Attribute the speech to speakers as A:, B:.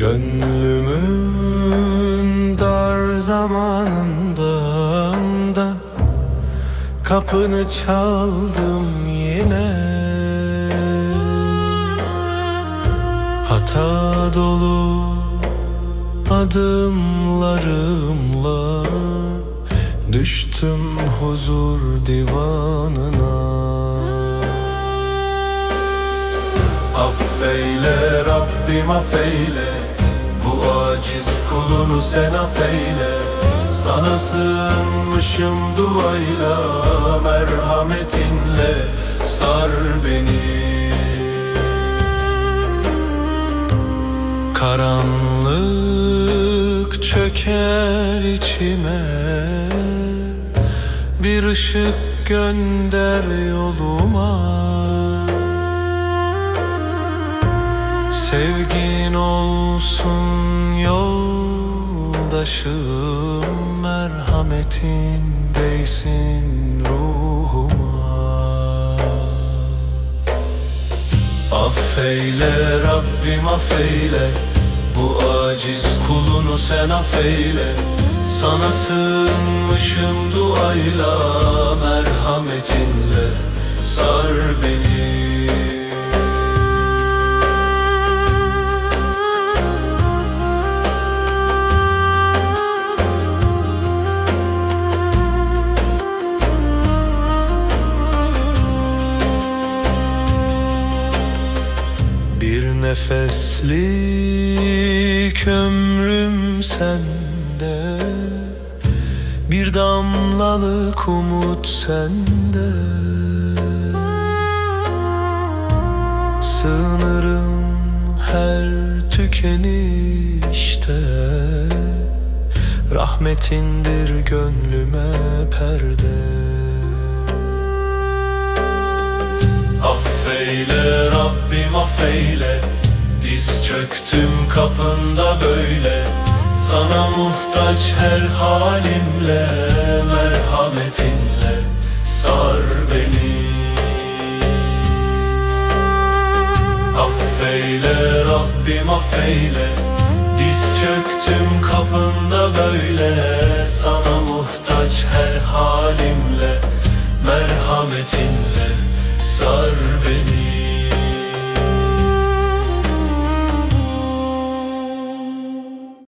A: Gönlümün dar zamanında da Kapını çaldım yine. Hata dolu adımlarımla Düştüm huzur divanına. Affeyle Rabbim affeyle. Bu aciz kulunu sen affeyle. Sana sığınmışım duayla Merhametinle. Sar beni. Karanlık çöker içime. Bir ışık gönder yoluma. Sevgin olsun yoldaşım Merhametin değsin ruhuma. Affeyle Rabbim affeyle. Bu aciz kulunu sen affeyle Sana sığınmışım duayla Merhametinle sar beni. Bir nefeslik ömrüm sende Damlalık umut sende. Sığınırım her tükenişte. Rahmetindir gönlüme perde. Affeyle Rabbim affeyle. Diz çöktüm kapında böyle Sana muhtaç her halimle Merhametinle sar beni. Affeyle Rabbim affeyle. Diz çöktüm kapında böyle. Sana muhtaç her halimle Merhametinle